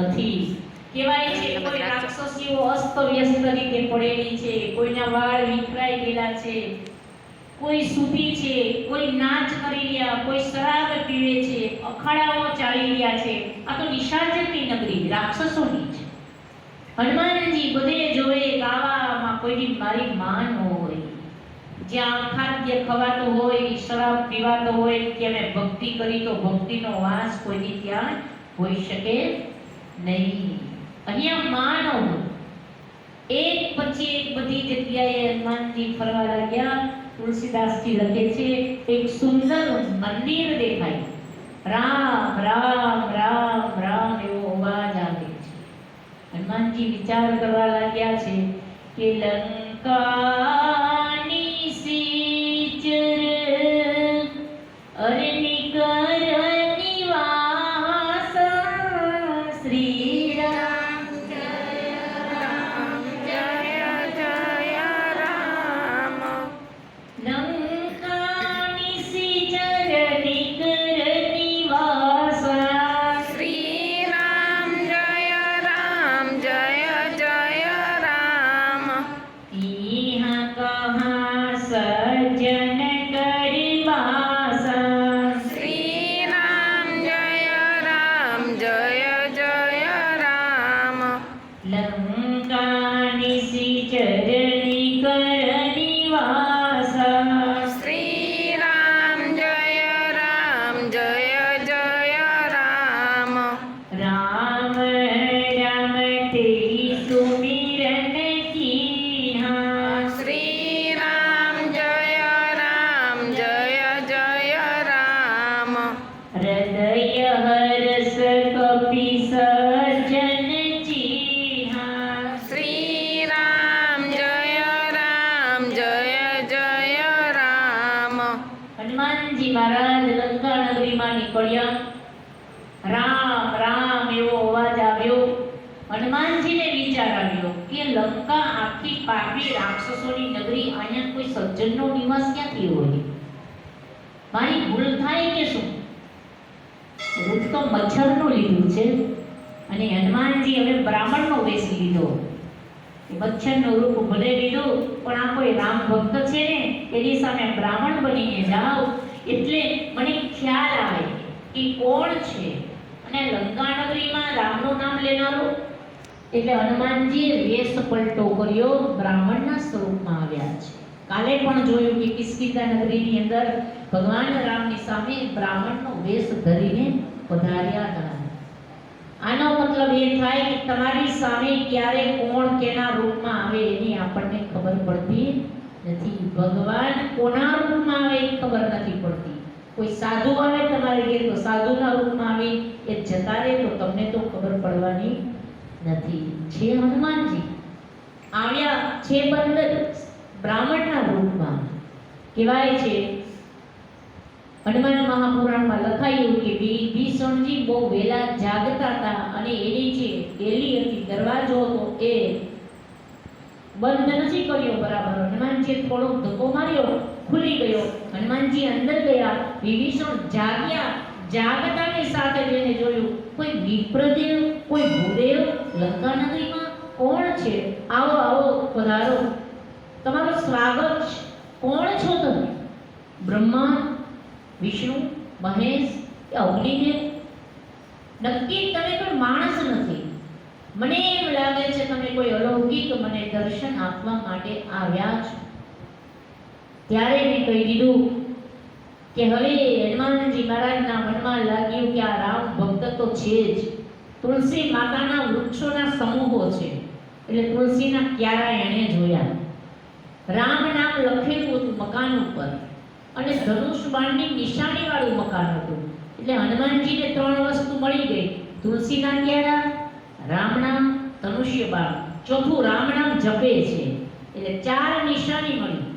નથી. કહેવાય છે કોઈ રાક્ષસીઓ અસ્તવ્યસ્ત રીતે પડેલી છે, કોઈના વાળ વિખરાઈ ગયેલા છે, કોઈ સૂતી છે, કોઈ નાચ કરી રહ્યા, કોઈ શરાબ પીવે છે, અખાડાઓ ચાલી રહ્યા છે. આ તો નિશાચકની નગરી? રાક્ષસોની છે હનુમાનજી બધે જોવે ગાવામાં કોઈની મારી માન હોય. જ્યાં ખાદ્ય ખવાતું હોય, શરાબ પીવાતો હોય કે અમે ભક્તિ કરી તો ભક્તિનો વાસ કોઈની ત્યાં હોઈ શકે નહીં. અહીંયા માનવ. એક પછી એક બધી જગ્યાએ હનુમાનજી ફરવા લાગ્યા. તુલસીદાસજી લખે છે, એક સુંદર મંદિર દેખાય. રામ રામ રામ રામ એવો અવાજ આવે છે. હનુમાનજી વિચાર કરવા લાગ્યા છે કે લંકાની સીચર લંકાની સીચર ચરણી નિવાસ હનુમાનજી મહારાજ લંકા નગરીમાં નીકળ્યા. રામ રામ એવો અવાજ આવ્યો. હનુમાનજીને વિચાર આવ્યો કે લંકા આખી પાપી રાક્ષસોની નગરી અહીંયા કોઈ સજ્જનનો નિવાસ ક્યાંથી હોય? મારી ભૂલ થાય કે શું? રૂપ તો મચ્છરનું લીધું છે. અને હનુમાનજી હવે બ્રાહ્મણનો વેશ લીધો. એ મચ્છરનું રૂપ ભલે લીધું પણ આ કોઈ રામ ભક્ત છે ને? એની સામે બ્રાહ્મણ બનીને જાઓ. એટલે મને ખ્યાલ આવે કે કોણ છે? અને લંકાનગરીમાં રામનું નામ લેનારો? એટલે હનુમાનજીએ વેશ પલટો કર્યો, બ્રાહ્મણના સ્વરૂપમાં આવ્યા છે. કાલે પણ જોયું કે કિસ્કિંધા નગરીની અંદર ભગવાન રામની સામે બ્રાહ્મણનો વેશ ધરીને પધાર્યા હતા. આનો મતલબ એ થાય કે તમારી સામે ક્યારે કોણ કેના રૂપમાં આવે એની આપણને ખબર પડતી નથી. ભગવાન કોના રૂપમાં આવે એ ખબર નથી પડતી. કોઈ સાધુ આવે તમારે ઘેર તો સાધુના રૂપમાં આવે, એ જતા રહે તો તમને તો ખબર પડવાની નથી. છે હનુમાનજી આવ્યા છે બંદર બ્રાહ્મણના રૂપમાં, કહેવાય છે હનુમાન મહાપુરાણમાં લખાયું કે વિભીષણજી ભીષણજી બહુ વહેલા જાગતા હતા અને એની જે ડેલી હતી, દરવાજો હતો, એ બંધ નથી કર્યો બરાબર. હનુમાનજીએ થોડોક ધક્કો માર્યો, ખુલી ગયો. હનુમાનજી અંદર ગયા, વિભીષણ જાગ્યા, જાગતાની સાથે જઈને જોયું, કોઈ વિપ્રદેવ, કોઈ ભૂદેવ લંકા નગરીમાં કોણ છે? આવો આવો, પધારો. તમારું સ્વાગત કોણ છો તમે? બ્રહ્મા વિષ્ણુ, મહેશ કે અગ્નિને નક્કી તમે પણ માણસ નથી. મને એમ લાગે છે તમે કોઈ અલૌકિક મને દર્શન આપવા માટે આવ્યા છો. ત્યારે મેં કહી દીધું કે હવે હનુમાનજી મહારાજના મનમાં લાગ્યું કે આ રામ ભક્ત તો છે જ. તુલસી માતાના વૃક્ષોના સમૂહો છે. એટલે તુલસીના ક્યારા એણે જોયા. રામ નામ લખેલું હતું મકાન ઉપર. અને ધનુષ બાણની નિશાની વાળું મકાન હતું. એટલે હનુમાનજીને ત્રણ વસ્તુ મળી ગઈ. તુલસીના ક્યારા રામ નામ ધનુષ્ય બાણ. ચોથું રામ નામ જપે છે. એટલે ચાર નિશાની મળી.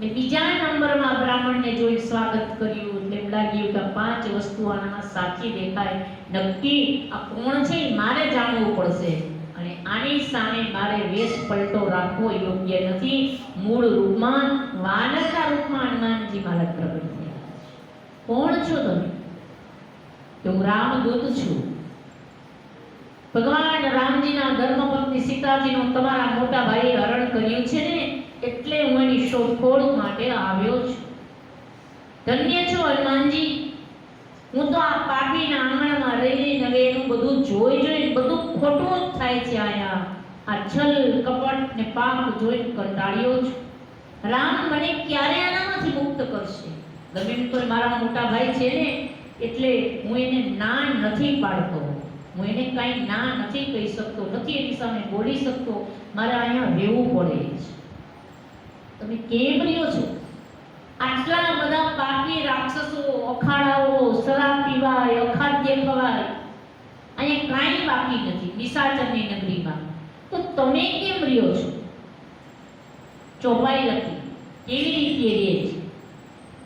ને બીજા નંબરમાં બ્રાહ્મણને જોઈ સ્વાગત કર્યું. એમ લાગ્યું કે પાંચ વસ્તુ આનામાં સાચી દેખાય. નક્કી આ કોણ છે મારે જાણવું પડશે. આની સામે મારે વેશ પલટો રાખવો યોગ્ય નથી. મૂળ રૂપમાં વાનરના રૂપમાં હનુમાનજી બાલક પ્રગટ થયા. કોણ છો તમે? તો હું રામદૂત છું. ભગવાન રામજીના ધર્મપત્ની સીતાજીનો તમારા મોટા ભાઈએ હરણ કર્યું છે ને, એટલે હું એની શોધખોળ માટે આવ્યો છું. ધન્ય છો હનુમાનજી. હું તો આ પાપીના થાય છે અહીંયા આ છલ, કપટ ને પાપ જોઈને કંટાળ્યો છું રામ મને ક્યારે આનામાંથી મુક્ત કરશે? એમ મારા મોટા ભાઈ છે ને, એટલે હું એને ના નથી પાડતો. હું એને કાંઈ ના નથી કહી શકતો, નથી એની સામે બોલી શકતો. મારે અહીંયા રહેવું પડે છે તમે કેમ રહ્યો છો? આટલા બધા પાપી રાક્ષસો, અખાડાઓ, શરાબ પીવાય અખાદ્ય ખવાય અહીંયા કાંઈ બાકી નથી. નિશાચરની નગરીમાં. તો તમે કેમ રહ્યો છો? ચોપાઈ લખી. કેવી રીતે રહે છે?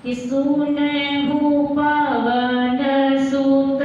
કે સુને હું પવન સુત